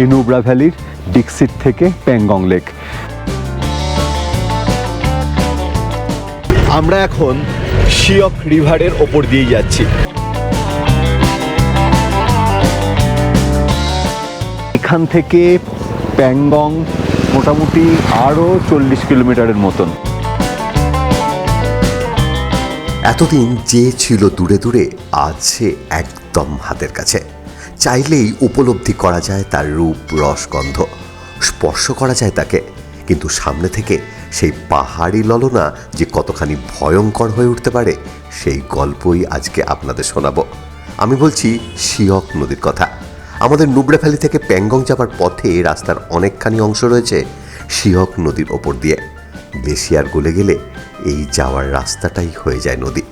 এই নুব্রা ভ্যালির ডিক্সিট থেকে প্যাংগং লেক। আমরা এখন শিয়ক রিভারের ওপর দিয়ে যাচ্ছি। এখান থেকে প্যাংগং মোটামুটি আরও চল্লিশ কিলোমিটারের মতন। এতদিন যে ছিল দূরে দূরে, আজ সে একদম হাতের কাছে। চাইলেই উপলব্ধি করা যায় তার রূপ, রস, গন্ধ। স্পর্শ করা যায় তাকে, কিন্তু সামনে থেকে সেই পাহাড়ি ললনা যে কতখানি ভয়ঙ্কর হয়ে উঠতে পারে, সেই গল্পই আজকে আপনাদের শোনাবো। আমি বলছি, শিয়ক নদীর কথা। আমাদের নুবড়া থেকে প্যাংগং যাবার পথে রাস্তার অনেকখানি অংশ রয়েছে শিয়ক নদীর ওপর দিয়ে। আর গলে গেলে এই যাওয়ার রাস্তাটাই হয়ে যায় নদী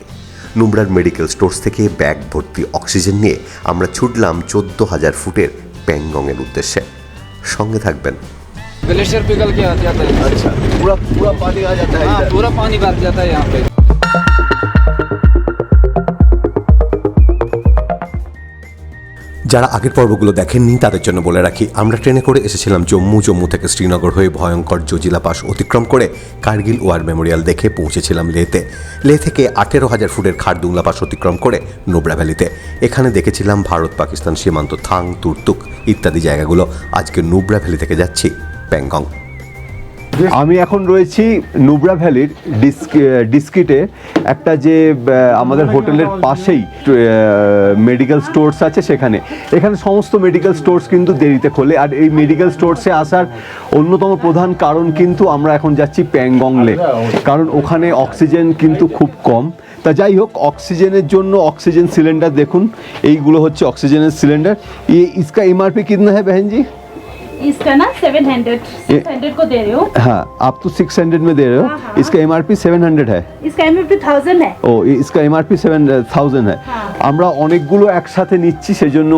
নুমরার মেডিকেল স্টোর্স থেকে ব্যাগ ভর্তি অক্সিজেন নিয়ে আমরা ছুটলাম চোদ্দ হাজার ফুটের প্যাংগংয়ের উদ্দেশ্যে সঙ্গে থাকবেন ग्लेशियर पिघल के आ जाता है আচ্ছা পুরা পুরা পানি আ যাতা हाँ पूरा पानी भर जाता है यहाँ पे যারা আগের পর্বগুলো দেখেননি, তাদের জন্য বলে রাখি, আমরা ট্রেনে করে এসেছিলাম জম্মু জম্মু থেকে শ্রীনগর হয়ে ভয়ঙ্কর জজিলা পাস অতিক্রম করে কার্গিল ওয়ার মেমোরিয়াল দেখে পৌঁছেছিলাম লেতে। লে থেকে আঠেরো হাজার ফুটের খারদুংলা পাস অতিক্রম করে নোবরা ভ্যালিতে। এখানে দেখেছিলাম ভারত, পাকিস্তান সীমান্ত, থাং, তুর্তুক ইত্যাদি জায়গাগুলো। আজকে নুবরা ভ্যালি থেকে যাচ্ছি, প্যাংগং। আমি এখন রয়েছি নুবরা ভ্যালির ডিস্কিটে। একটা যে আমাদের হোটেলের পাশেই মেডিকেল স্টোর্স আছে সেখানে। এখানে সমস্ত মেডিকেল স্টোর্স কিন্তু দেরিতে খোলে। আর এই মেডিকেল স্টোর্সে আসার অন্যতম প্রধান কারণ কিন্তু আমরা এখন যাচ্ছি প্যাংগং লেক আচ্ছা, কারণ ওখানে অক্সিজেন কিন্তু খুব কম। তা যাই হোক অক্সিজেনের জন্য অক্সিজেন সিলিন্ডার দেখুন। এইগুলো হচ্ছে অক্সিজেনের সিলিন্ডার। ইসকা এমআরপি কিতনা হ্যাঁ বেহেনজি? इसका ना सेवन हंड्रेड सिक्स हंड्रेड को दे रही हूँ हाँ आप तो सिक्स हंड्रेड में दे रहे हो हाँ, हाँ। इसका M R P seven hundred है इसका एम एफ थाउजेंड है ও ই- इसका M R P seven thousand है হ্যাঁ। আমরা অনেকগুলো একসাথে নিচ্ছি সেজন্য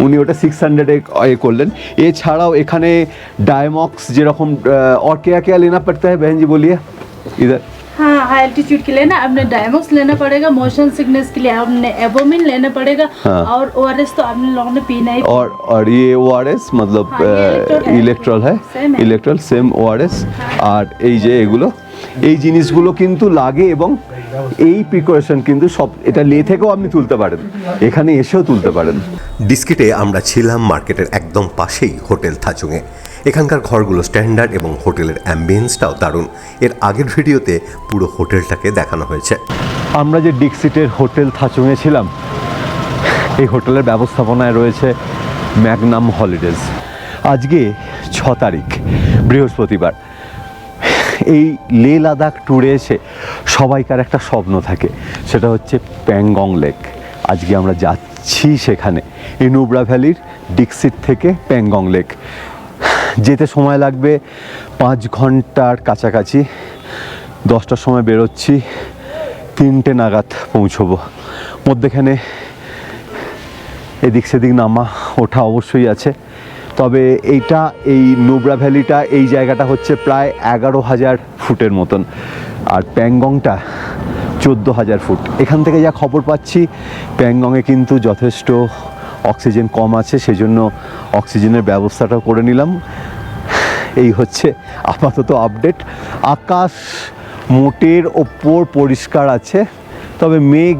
উনি ওটা সিক্স হান্ড্রেডে এ করলেন এছাড়াও এখানে ডায়মক্স যেরকম আহ, और क्या क्या लेना पड़ता है बहन जी बोलिए इधर हाँ हाई एल्टीट्यूड के लिए ना आपने डायमोक्स लेना पड़ेगा मोशन सिकनेस के लिए आपने एबोमिन लेना पड़ेगा हाँ। और ओ आर एस तो आपने लोगों ने पीना ही और और ये ओ आर एस मतलब हाँ, ये electrol है। ইলেকট্রল है Same है। ইলেকট্রল সেম ও আর এস আর এই যে এগুলো এই জিনিসগুলো কিন্তু লাগে এবং এই প্রিপারেশন কিন্তু সব এটা লে থেকেও আপনি তুলতে পারেন। এখানে এসেও তুলতে পারেন। ডিস্কিটে আমরা ছিলাম মার্কেটের একদম পাশেই হোটেল থাচুঙে। এখানকার ঘরগুলো স্ট্যান্ডার্ড এবং হোটেলের অ্যাম্বিয়েন্সটাও দারুণ। এর আগের ভিডিওতে পুরো হোটেলটাকে দেখানো হয়েছে। আমরা যে ডিক্সিটের হোটেল থাচুঙে ছিলাম এই হোটেলের ব্যবস্থাপনায় রয়েছে ম্যাগনাম হলিডেজ আজকে ছ তারিখ বৃহস্পতিবার। এই লে লাদাখ ট্যুরে এসে সবাইকার একটা স্বপ্ন থাকে। সেটা হচ্ছে প্যাংগং লেক। আজকে আমরা যাচ্ছি সেখানে। এই নুব্রা ভ্যালির ডিক্সিট থেকে প্যাংগং লেক। যেতে সময় লাগবে পাঁচ ঘণ্টার কাছাকাছি। দশটার সময় বেরোচ্ছি। তিনটে নাগাদ পৌঁছবো। মধ্যেখানে এদিক সেদিক নামা ওঠা অবশ্যই আছে। তবে এইটা, এই নোবরা ভ্যালিটা, এই জায়গাটা হচ্ছে প্রায় এগারো হাজার ফুটের মতন। আর প্যাংগংটা চোদ্দ হাজার ফুট। এখান থেকে যা খবর পাচ্ছি, প্যাংগংয়ে কিন্তু যথেষ্ট অক্সিজেন কম আছে, সেজন্য অক্সিজেনের ব্যবস্থাটা করে নিলাম। এই হচ্ছে আপাতত আপডেট। আকাশ মোটের ওপর পরিষ্কার আছে, তবে মেঘ,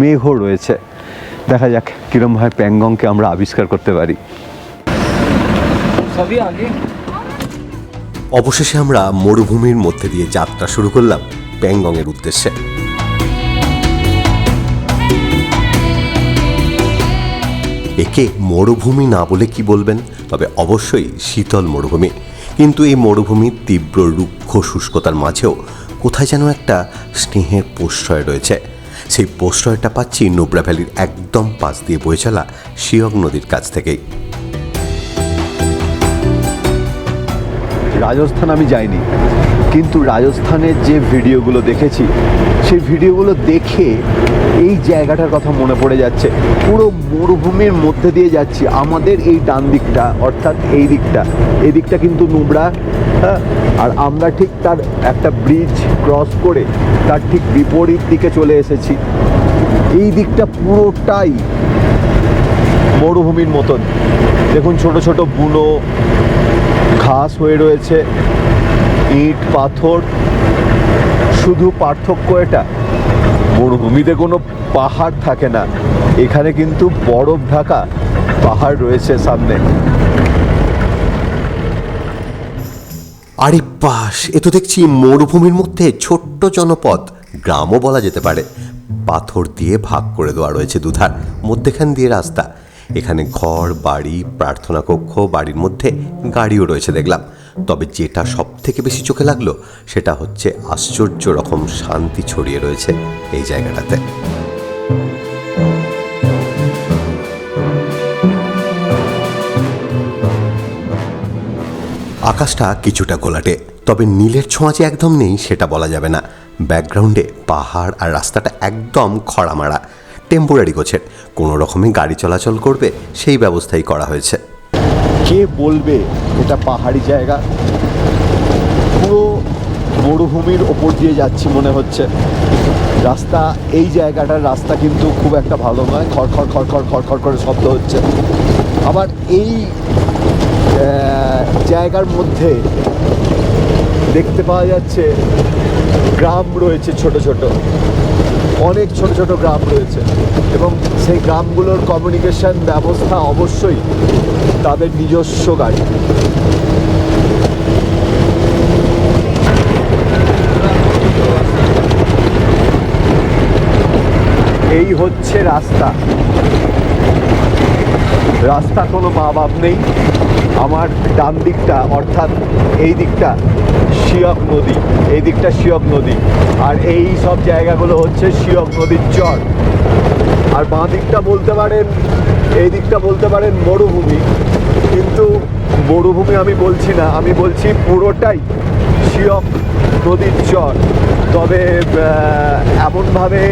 মেঘও রয়েছে। দেখা যাক কীরমভাবে প্যাংগংকে আমরা আবিষ্কার করতে পারি। অবশেষে আমরা মরুভূমির মধ্যে দিয়ে যাত্রা শুরু করলাম প্যাংগংয়ের উদ্দেশ্যে। একে মরুভূমি না বলে কি বলবেন? তবে অবশ্যই শীতল মরুভূমি। কিন্তু এই মরুভূমির তীব্র রুক্ষ শুষ্কতার মাঝেও কোথায় যেন একটা স্নেহের প্রশ্রয় রয়েছে। সেই প্রশ্রয়টা পাচ্ছি নুব্রা ভ্যালির একদম পাশ দিয়ে বয়ে চলা শিয়ক নদীর কাছ থেকেই। রাজস্থান আমি যাইনি। কিন্তু রাজস্থানের যে ভিডিওগুলো দেখেছি, সেই ভিডিওগুলো দেখে এই জায়গাটার কথা মনে পড়ে যাচ্ছে। পুরো মরুভূমির মধ্যে দিয়ে যাচ্ছি। আমাদের এই ডান দিকটা, অর্থাৎ এই দিকটা এই দিকটা কিন্তু নোংরা হ্যাঁ? আর আমরা ঠিক তার একটা ব্রিজ ক্রস করে তার ঠিক বিপরীত দিকে চলে এসেছি। এই দিকটা পুরোটাই মরুভূমির মতন। দেখুন ছোট ছোট বুনো ঘাস হয়ে রয়েছে, ইট, পাথর, শুধু পার্থক্য এটা, মরুভূমিতে কোনো পাহাড় থাকে না, এখানে কিন্তু বরফ ঢাকা পাহাড় রয়েছে সামনে। আরে বাস, এ তো দেখছি মরুভূমির মধ্যে ছোট্ট জনপদ, গ্রামও বলা যেতে পারে। পাথর দিয়ে ভাগ করে দেওয়া রয়েছে দুধার, মধ্যেখান দিয়ে রাস্তা। এখানে ঘর, বাড়ি, প্রার্থনা কক্ষ, বাড়ির মধ্যে গাড়িও রয়েছে দেখলাম। তবে যেটা সব থেকে বেশি চোখে লাগল, সেটা হচ্ছে আশ্চর্য রকম শান্তি ছড়িয়ে রয়েছে এই জায়গাটাতে। আকাশটা কিছুটা গোলাটে, তবে নীলের ছোঁয়া যে একদম নেই, সেটা বলা যাবে না। ব্যাকগ্রাউন্ডে পাহাড় আর রাস্তাটা একদম খড়ামারা টেম্পোরারি গোছের। কোনো রকমে গাড়ি চলাচল করবে, সেই ব্যবস্থাই করা হয়েছে। কে বলবে এটা পাহাড়ি জায়গা? পুরো মরুভূমির ওপর দিয়ে যাচ্ছি মনে হচ্ছে। রাস্তা, এই জায়গাটার রাস্তা কিন্তু খুব একটা ভালো নয়। খড়খড় খড়খড় খড়খড় করে শব্দ হচ্ছে। আবার এই জায়গার মধ্যে দেখতে পাওয়া যাচ্ছে, গ্রাম রয়েছে ছোট ছোট। অনেক ছোট ছোট গ্রাম রয়েছে এবং সেই গ্রামগুলোর কমিউনিকেশন ব্যবস্থা অবশ্যই তাদের নিজস্ব গাড়ি। এই হচ্ছে রাস্তা। রাস্তা কোনো মা বাপ নেই। আমার ডান দিকটা, অর্থাৎ এই দিকটা শিয়ক নদী, এই দিকটা শিয়ক নদী। আর এই সব জায়গাগুলো হচ্ছে শিয়ক নদীর চর। আর বাঁ দিকটা বলতে পারেন, এই দিকটা বলতে পারেন মরুভূমি। কিন্তু মরুভূমি আমি বলছি না, আমি বলছি পুরোটাই শিয়ক নদীর চর। তবে এমনভাবে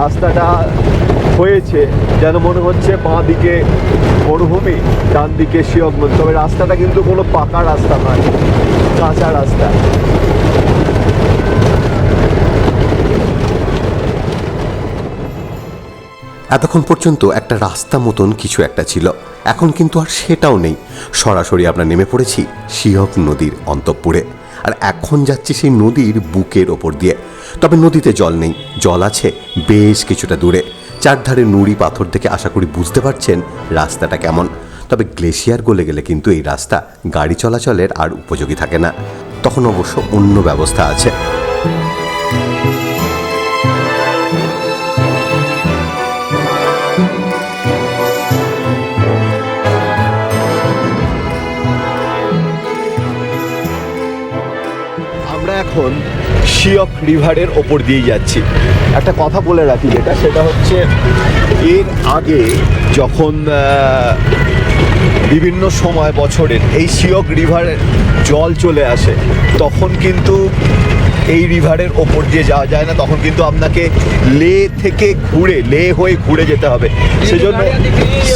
রাস্তাটা হয়েছে, যেন মনে হচ্ছে বাঁ দিকে মরুভূমি, ডান দিকে নদী তবে রাস্তাটা কিন্তু কোনো পাকা রাস্তা নয়, কাঁচা রাস্তা। এতক্ষণ পর্যন্ত একটা রাস্তা মতন কিছু একটা ছিল, এখন কিন্তু আর সেটাও নেই। সরাসরি আমরা নেমে পড়েছি শিয়ক নদীর অন্তঃপুরে। আর এখন যাচ্ছি সেই নদীর বুকের ওপর দিয়ে। তবে নদীতে জল নেই। জল আছে বেশ কিছুটা দূরে। চারধারে নুড়ি পাথর থেকে আশা করি বুঝতে পারছেন রাস্তাটা কেমন। তবে গ্লেশিয়ার গলে গেলে কিন্তু এই রাস্তা গাড়ি চলাচলের আর উপযোগী থাকে না। তখন অবশ্য অন্য ব্যবস্থা আছে। আমরা এখন শিয়ক রিভারের ওপর দিয়ে যাচ্ছি। একটা কথা বলে রাখি যেটা, সেটা হচ্ছে এর আগে যখন বিভিন্ন সময় বছরের এই শিয়ক রিভারের জল চলে আসে, তখন কিন্তু এই রিভারের ওপর দিয়ে যাওয়া যায় না, তখন কিন্তু আপনাকে লে থেকে ঘুরে, লে হয়ে ঘুরে যেতে হবে। সেজন্য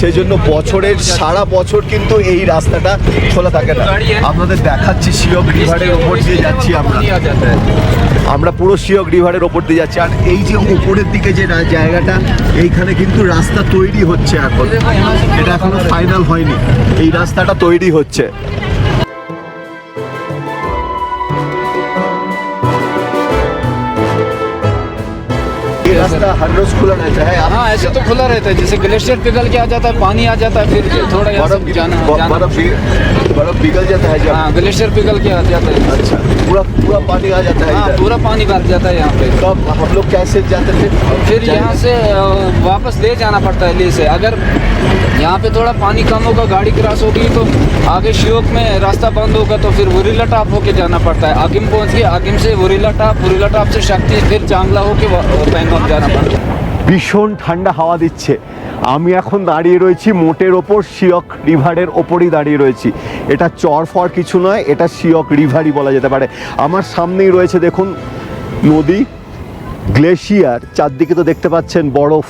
সেজন্য বছরের, সারা বছর কিন্তু এই রাস্তাটা খোলা থাকে না। আপনাদের দেখাচ্ছি শিয়ক রিভারের ওপর দিয়ে যাচ্ছি আমরা। আমরা পুরো শিয়ক রিভারের ওপর দিয়ে যাচ্ছি। আর এই যে উপরের দিকে যে জায়গাটা, এইখানে কিন্তু রাস্তা তৈরি হচ্ছে এখন। এটা এখনও ফাইনাল হয়নি। এই রাস্তাটা তৈরি হচ্ছে। रास्ता हर रोज खुला रहता है। हाँ ऐसे तो खुला रहता है जैसे ग्लेशियर पिघल के आ जाता है पानी आ जाता है फिर थोड़ा बर्फ़ जाना जाना। बर्फ़ बर्फ पिघल जाता है जब हाँ ग्लेशियर पिघल के आ जाता है अच्छा पूरा पूरा पानी आ जाता है हाँ इधर पूरा पानी भर जाता है यहाँ पे तो अब हम लोग कैसे जाते थे फिर यहाँ से अ, वापस ले जाना पड़ता है ले से अगर यहाँ पे थोड़ा पानी कम होगा गाड़ी क्रॉस होगी तो आगे शियोक में रास्ता बंद होगा तो फिर वरीला टाप होके जाना पड़ता है आगिम पहुँच के आगिम से वरीला टाप वरीला टाप से शक्ति फिर चांगला होके पैंगम जाना पड़ता है ভীষণ ঠান্ডা হাওয়া দিচ্ছে আমি এখন দাঁড়িয়ে রয়েছি মোটের ওপর শিয়ক রিভারের ওপরই দাঁড়িয়ে রয়েছি। এটা চর ফর কিছু নয়, এটা শিয়ক রিভারই বলা যেতে পারে। আমার সামনেই রয়েছে দেখুন নদী, গ্লেশিয়ার, চারদিকে তো দেখতে পাচ্ছেন বরফ।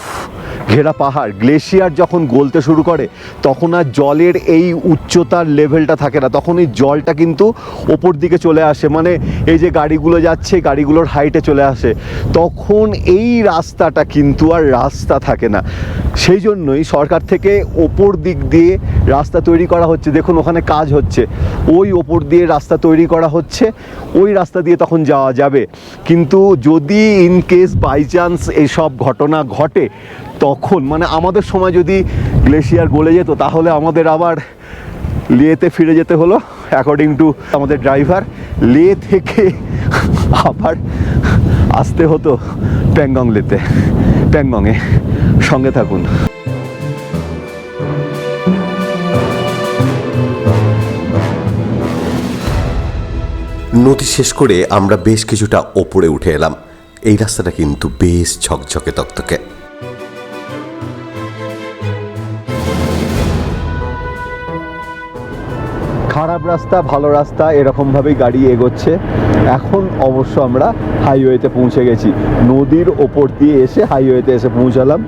ঘেরা পাহাড়, গ্লেশিয়ার যখন গলতে শুরু করে, তখন আর জলের এই উচ্চতার লেভেলটা থাকে না। তখন এই জলটা কিন্তু ওপর দিকে চলে আসে। মানে এই যে গাড়িগুলো যাচ্ছে, গাড়িগুলোর হাইটে চলে আসে। তখন এই রাস্তাটা কিন্তু আর রাস্তা থাকে না। সেই জন্যই সরকার থেকে ওপর দিক দিয়ে রাস্তা তৈরি করা হচ্ছে, দেখুন ওখানে কাজ হচ্ছে। ওই ওপর দিয়ে রাস্তা তৈরি করা হচ্ছে, ওই রাস্তা দিয়ে তখন যাওয়া যাবে। কিন্তু যদি ইন কেস বাই চান্স এইসব ঘটনা ঘটে, তখন মানে আমাদের সময় যদি গ্লেশিয়ার গলে যেত, তাহলে আমাদের আবার লেতে ফিরে যেতে হলো অ্যাকর্ডিং টু আমাদের ড্রাইভার লে থেকে আবার আসতে হতো প্যাংগং লেতে। প্যাংগংয়ে সঙ্গে থাকুন। নদী শেষ করে আমরা বেশ কিছুটা ওপরে উঠে এলাম। এই রাস্তাটা কিন্তু বেশ ঝকঝকে তকতকে। খারাপ রাস্তা, ভালো রাস্তা, এরকমভাবেই গাড়ি এগোচ্ছে। এখন অবশ্য আমরা হাইওয়েতে পৌঁছে গেছি। নদীর ওপর দিয়ে এসে হাইওয়েতে এসে পৌঁছালাম।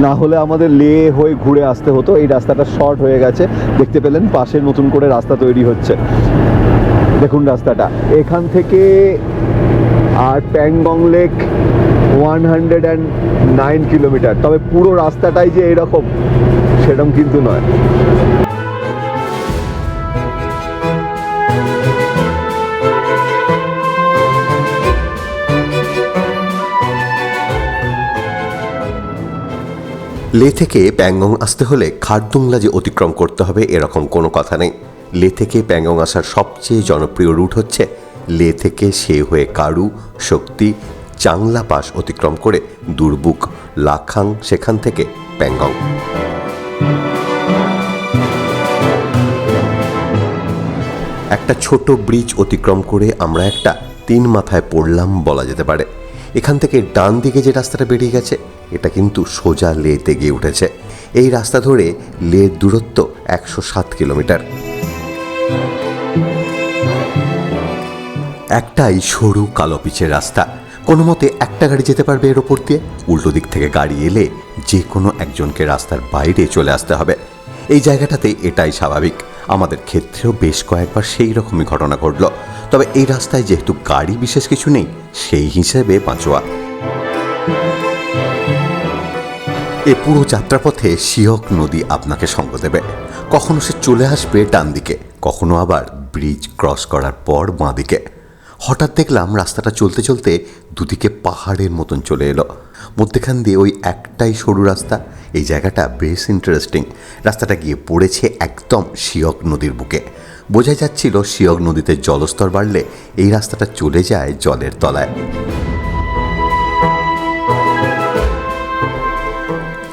না হলে আমাদের লে হয়ে ঘুরে আসতে হতো। এই রাস্তাটা শর্ট হয়ে গেছে। দেখতে পেলেন, পাশে নতুন করে রাস্তা তৈরি হচ্ছে। দেখুন রাস্তাটা। এখান থেকে আর Pangong lake one hundred and nine kilometre. তবে পুরো রাস্তাটাই যে এরকম, সেরকম কিন্তু নয়। লে থেকে প্যাংগং আসতে হলে খারদুংলা যে অতিক্রম করতে হবে, এরকম কোনো কথা নেই। লে থেকে প্যাংগং আসার সবচেয়ে জনপ্রিয় রুট হচ্ছে লে থেকে সে হয়ে কারু, শক্তি, চাংলা পাস অতিক্রম করে দুর্বুক লাখাং সেখান থেকে প্যাংগং একটা ছোট ব্রিজ অতিক্রম করে আমরা একটা তিন মাথায় পড়লাম বলা যেতে পারে। এখান থেকে ডান দিকে যে রাস্তাটা বেরিয়ে গেছে, এটা কিন্তু সোজা লেতে গিয়ে উঠেছে। এই রাস্তা ধরে লের দূরত্ব একশো সাত কিলোমিটার। একটাই সরু কালো পিচের রাস্তা। কোনো মতে একটা গাড়ি যেতে পারবে এর ওপর দিয়ে। উল্টো দিক থেকে গাড়ি এলে যে কোনো একজনকে রাস্তার বাইরে চলে আসতে হবে। এই জায়গাটাতে এটাই স্বাভাবিক। আমাদের ক্ষেত্রেও বেশ কয়েকবার সেই রকমই ঘটনা ঘটল। তবে এই রাস্তায় যেহেতু গাড়ি বিশেষ কিছু নেই, সেই হিসেবে বাঁচোয়া। এ পুরো যাত্রাপথে শিয়ক নদী আপনাকে সঙ্গ দেবে। কখনো সে চলে আসবে ডান দিকে কখনো আবার ব্রিজ ক্রস করার পর বাঁ দিকে হঠাৎ দেখলাম রাস্তাটা চলতে চলতে দুদিকে পাহাড়ের মতন চলে এলো। মধ্যেখান দিয়ে ওই একটাই সরু রাস্তা। এই জায়গাটা বেশ ইন্টারেস্টিং রাস্তাটা গিয়ে পড়েছে একদম শিয়ক নদীর বুকে। বোঝা যাচ্ছিল শিয়ক নদীতে জলস্তর বাড়লে এই রাস্তাটা চলে যায় জলের তলায়।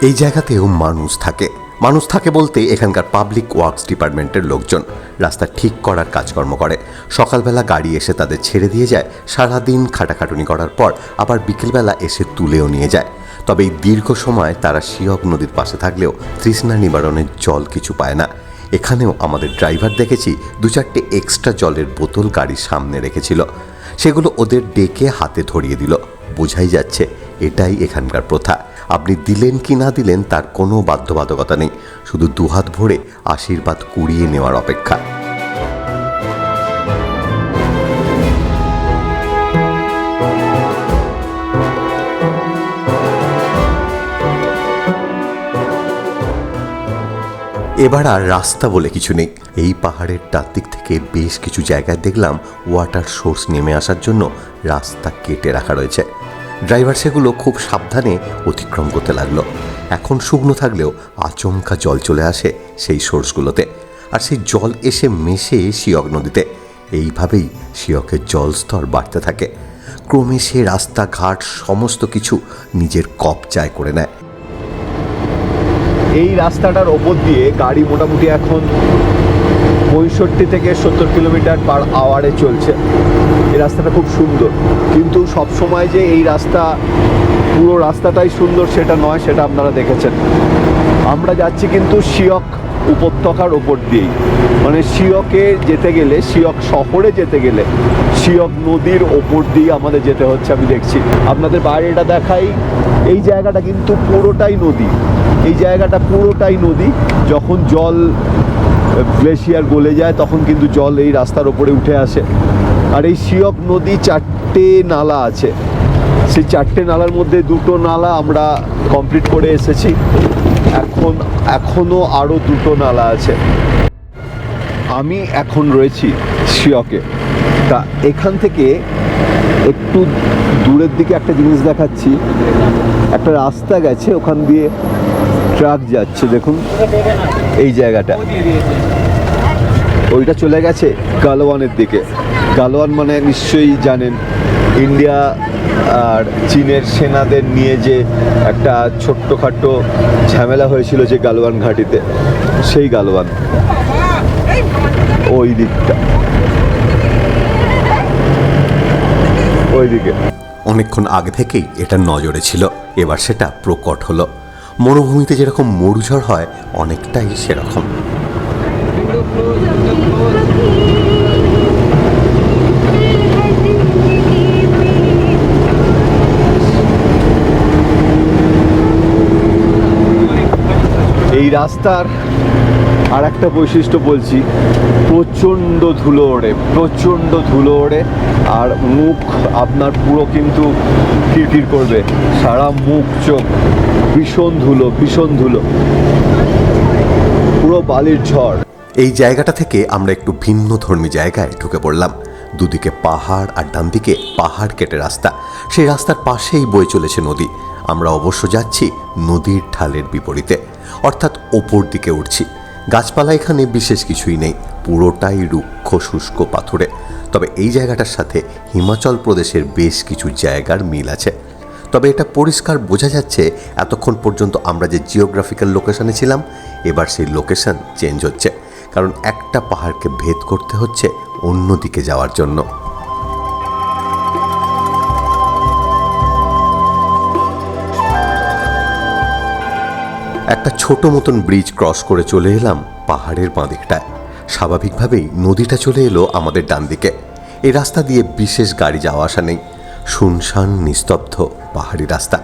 এই জায়গাতেও মানুষ থাকে। মানুষ থাকে বলতে এখানকার পাবলিক ওয়ার্কস ডিপার্টমেন্টের লোকজন। রাস্তা ঠিক করার কাজকর্ম করে। সকালবেলা গাড়ি এসে তাদের ছেড়ে দিয়ে যায়। সারাদিন খাটাখাটুনি করার পর আবার বিকেলবেলা এসে তুলেও নিয়ে যায়। তবে এই দীর্ঘ সময় তারা শিয়ক নদীর পাশে থাকলেও তৃষ্ণা নিবারণের জল কিছু পায় না। এখানেও আমাদের ড্রাইভার দেখেছি দু চারটে এক্সট্রা জলের বোতল গাড়ির সামনে রেখেছিল। সেগুলো ওদের ডেকে হাতে ধরিয়ে দিল। বোঝাই যাচ্ছে এটাই এখানকার প্রথা। আপনি দিলেন কি না দিলেন তার কোনো বাধ্যবাধকতা নেই। শুধু দুহাত ভরে আশীর্বাদ কুড়িয়ে নেওয়ার অপেক্ষা। এবার আর রাস্তা বলে কিছু নেই। এই পাহাড়ের দিক থেকে বেশ কিছু জায়গায় দেখলাম ওয়াটার সোর্স নেমে আসার জন্য রাস্তা কেটে রাখা রয়েছে। ড্রাইভার সেগুলো খুব সাবধানে অতিক্রম করতে লাগল। এখন শুকনো থাকলেও আচমকা জল চলে আসে সেই সোর্সগুলোতে। আর সেই জল এসে মেশে শিয়ক নদীতে। এইভাবেই শিয়কের জলস্তর বাড়তে থাকে। ক্রমে সে রাস্তাঘাট সমস্ত কিছু নিজের কবচায় করে নেয়। এই রাস্তাটার ওপর দিয়ে গাড়ি মোটামুটি এখন পঁয়ষট্টি থেকে সত্তর কিলোমিটার পার আওয়ারে চলছে। এই রাস্তাটা খুব সুন্দর। কিন্তু সব সময় যে এই রাস্তা, পুরো রাস্তাটাই সুন্দর সেটা নয়, সেটা আপনারা দেখেছেন। আমরা যাচ্ছি কিন্তু শিয়ক উপত্যকার ওপর দিয়েই। মানে শিয়কে যেতে গেলে শিয়ক শহরে যেতে গেলে শিয়ক নদীর ওপর দিয়ে আমাদের যেতে হচ্ছে, আমি দেখছি। আপনাদের বাইরেটা দেখাই। এই জায়গাটা কিন্তু পুরোটাই নদী। এই জায়গাটা পুরোটাই নদী। যখন জল গ্লেশিয়ার গলে যায়, তখন কিন্তু জল এই রাস্তার ওপরে উঠে আসে। আর এই শিয়ক নদী চারটে নালা আছে। সেই চারটে নালার মধ্যে দুটো নালা আমরা কমপ্লিট করে এসেছি। এখন এখনও আরও দুটো নালা আছে। আমি এখন রয়েছি শিয়কে তা এখান থেকে একটু দূরের দিকে একটা জিনিস দেখাচ্ছি। একটা রাস্তা গেছে, ওখান দিয়ে ট্রাক যাচ্ছে, দেখুন। এই জায়গাটা। ওইটা চলে গেছে গালোয়ানের দিকে। গালোয়ান মানে নিশ্চয়ই জানেন, ইন্ডিয়া আর চীনের সেনাদের নিয়ে যে একটা ছোট্টখাট্টো ঝামেলা হয়েছিল যে গালোয়ান ঘাটিতে, সেই গালোয়ান ওই দিকটা। ওই দিকে। অনেকক্ষণ আগে থেকেই এটা নজরে ছিল, এবার সেটা প্রকট হলো। মরুভূমিতে যেরকম মরুঝড় হয় অনেকটাই সেরকম। এই রাস্তার আর একটা বৈশিষ্ট্য বলছি, প্রচণ্ড ধুলো ওড়ে, প্রচণ্ড ধুলো ওড়ে, আর মুখ আপনার পুরো কিন্তু কিরকির করবে, সারা মুখ চোখ, ভীষণ ধুলো ভীষণ ধুলো, পুরো বালির ঝড়। এই জায়গাটা থেকে আমরা একটু ভিন্ন ধর্মী জায়গায় ঢুকে পড়লাম। দুদিকে পাহাড় আর ডান দিকে পাহাড় কেটে রাস্তা। সেই রাস্তার পাশেই বয়ে চলেছে নদী। আমরা অবশ্য যাচ্ছি নদীর ঢালের বিপরীতে। অর্থাৎ ওপর দিকে উঠছি। গাছপালা এখানে বিশেষ কিছুই নেই, পুরোটাই রুক্ষ শুষ্ক পাথরে। তবে এই জায়গাটার সাথে হিমাচল প্রদেশের বেশ কিছু জায়গার মিল আছে। তবে এটা পরিষ্কার বোঝা যাচ্ছে এতক্ষণ পর্যন্ত আমরা যে জিওগ্রাফিক্যাল লোকেশনে ছিলাম, এবার সেই লোকেশন চেঞ্জ হচ্ছে। কারণ একটা পাহাড়কে ভেদ করতে হচ্ছে অন্য দিকে যাওয়ার জন্য। একটা ছোট মতন ব্রিজ ক্রস করে চলে এলাম পাহাড়ের বাঁদিকটায়। স্বাভাবিকভাবেই নদীটা চলে এলো আমাদের ডান দিকে এই রাস্তা দিয়ে বিশেষ গাড়ি যাওয়া আসা নেই। শুনশান, নিস্তব্ধ পাহাড়ি রাস্তা।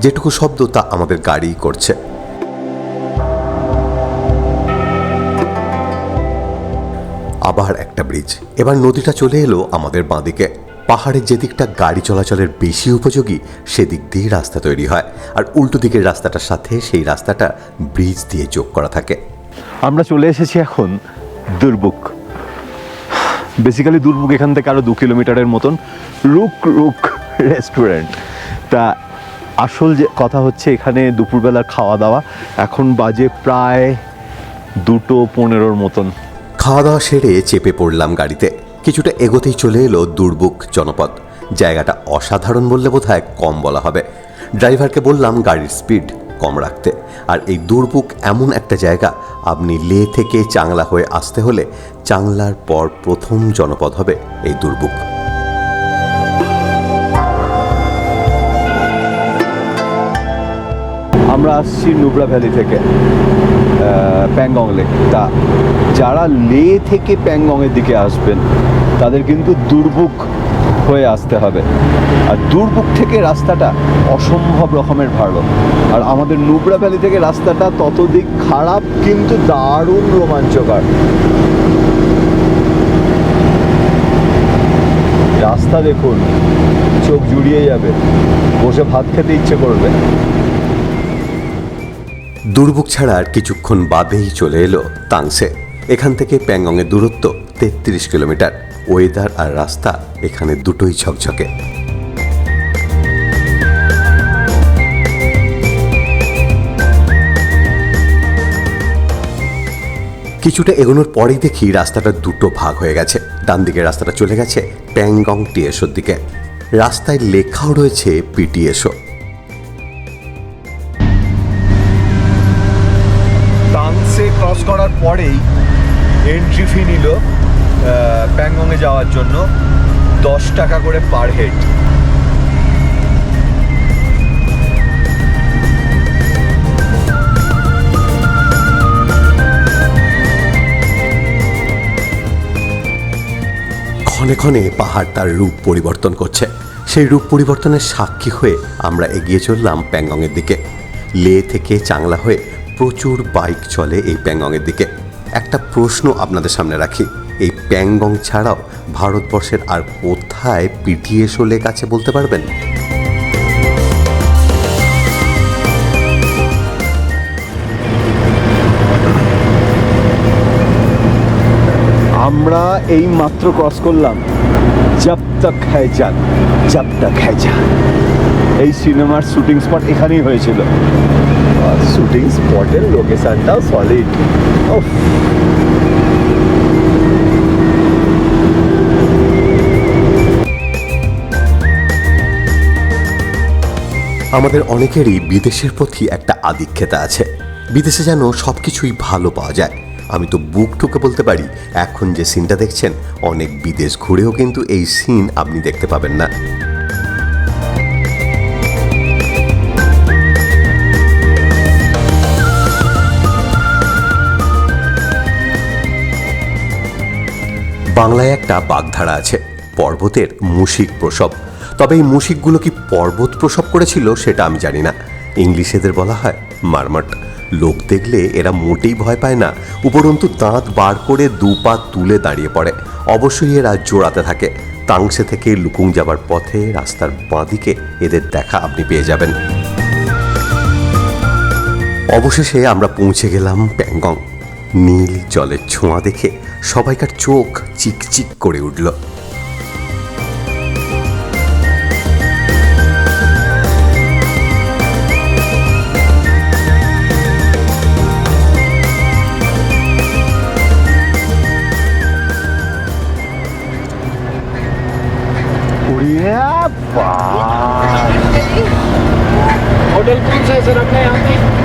যেটুকু শব্দ তা আমাদের গাড়িই করছে। আবার একটা ব্রিজ। এবার নদীটা চলে এলো আমাদের বাঁদিকে। পাহাড়ের যে দিকটা গাড়ি চলাচলের বেশি উপযোগী সেদিক দিয়ে রাস্তা তৈরি হয়। আর উল্টো দিকের রাস্তাটার সাথে সেই রাস্তাটা ব্রিজ দিয়ে যোগ করা থাকে। আমরা চলে এসেছি এখন দুর্বুক বেসিক্যালি দুর্বুক এখান থেকে আরও দু কিলোমিটারের মতন রুক রুক রেস্টুরেন্ট তা আসল যে কথা হচ্ছে এখানে দুপুরবেলার খাওয়া দাওয়া এখন বাজে প্রায় দুটো পনেরোর মতন। খাওয়া দাওয়া সেরে চেপে পড়লাম গাড়িতে। কিছুটা এগোতেই চলে এলো দুর্বুক জনপদ। জায়গাটা অসাধারণ বললে বোধহয় কম বলা হবে। ড্রাইভারকে বললাম গাড়ির স্পিড কম রাখতে। আর এই দুর্বুক এমন একটা জায়গা, আপনি লে থেকে চাংলা হয়ে আসতে হলে চাংলার পর প্রথম জনপদ হবে এই দুর্বুক। আমরা আসছি নুবরা ভ্যালি থেকে। প্যাংগং লেক তা যারা লে থেকে প্যাংগংয়ের দিকে আসবেন, তাদের কিন্তু দুর্ভোগ হয়ে আসতে হবে। আর দুর্ভোগ থেকে রাস্তাটা অসম্ভব রকমের ভালো। আর আমাদের নুবরা ভ্যালি থেকে রাস্তাটা ততদিক খারাপ, কিন্তু দারুণ রোমাঞ্চকর। রাস্তা দেখুন, চোখ জুড়িয়ে যাবে। বসে ভাত খেতে ইচ্ছে করবে। দুর্বুক ছাড়া আর কিছুক্ষণ বাদেই চলে এলো তাংসে। এখান থেকে প্যাংগংয়ের দূরত্ব তেত্রিশ কিলোমিটার। ওয়েদার আর রাস্তা এখানে দুটোই ঝকঝকে। কিছুটা এগোনোর পরেই দেখি রাস্তাটা দুটো ভাগ হয়ে গেছে। ডান দিকের রাস্তাটা চলে গেছে প্যাংগং টিএসওর দিকে। রাস্তায় লেখাও রয়েছে পিটিএসও। পরেই এন্ট্রি ফি নিল প্যাংগংয়ে যাওয়ার জন্য দশ টাকা করে পার হেড ক্ষণে ক্ষণে পাহাড় তার রূপ পরিবর্তন করছে। সেই রূপ পরিবর্তনের সাক্ষী হয়ে আমরা এগিয়ে চললাম প্যাংগংয়ের দিকে। লে থেকে চাংলা হয়ে প্রচুর বাইক চলে এই প্যাংগংয়ের দিকে। একটা প্রশ্ন আপনাদের সামনে রাখি। এই প্যাংগং ছাড়াও ভারতবর্ষের আর কোথায় পিটিএসও লেক আছে বলতে পারবেন? আমরা এই মাত্র ক্রস করলাম। জব তক হ্যায় জান জব তক হ্যায় জান এই সিনেমার শুটিং স্পট এখানেই হয়েছিল। শুটিং স্পটের লোকেশনটাও সলিড আমাদের অনেকেরই বিদেশের প্রতি একটা আধিক্যতা আছে। বিদেশে যেন সব কিছুই ভালো পাওয়া যায়। আমি তো বুক ঠুকে বলতে পারি, এখন যে সিনটা দেখছেন, অনেক বিদেশ ঘুরেও কিন্তু এই সিন আপনি দেখতে পাবেন না। বাংলায় একটা বাগধারা আছে, পর্বতের মুশিক প্রসব। তবে এই মুশিকগুলো কি পর্বত প্রসব করেছিল সেটা আমি জানি না। ইংলিশ এদের বলা হয় মারমাট। লোক দেখলে এরা মোটেই ভয় পায় না, উপরন্তু দাঁত বার করে দু পা তুলে দাঁড়িয়ে পড়ে। অবশ্যই এরা জোড়াতে থাকে। তাংসে থেকে লুকুং যাবার পথে রাস্তার বাঁদিকে এদের দেখা আপনি পেয়ে যাবেন। অবশেষে আমরা পৌঁছে গেলাম প্যাংগং। নীল জলের ছোঁয়া দেখে সবাইকার চোখ চিকচিক করে উঠল উড়িয়ে বাস होटल कौन सा है सर अपने यहाँ पे हाँ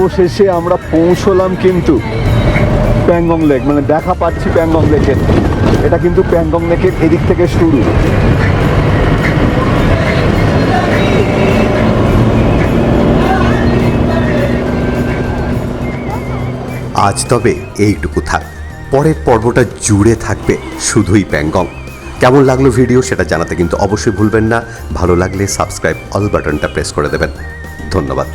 অবশেষে আমরা পৌঁছলাম কিন্তু প্যাংগং লেক মানে দেখা পাচ্ছি প্যাংগং লেকের এটা কিন্তু প্যাংগং লেকের এদিক থেকে শুরু। আজ তবে এইটুকু থাক। পরের পর্বটা জুড়ে থাকবে শুধুই প্যাংগং। কেমন লাগল ভিডিও সেটা জানাতে কিন্তু অবশ্যই ভুলবেন না। ভালো লাগলে সাবস্ক্রাইব অল বাটনটা প্রেস করে দেবেন। ধন্যবাদ।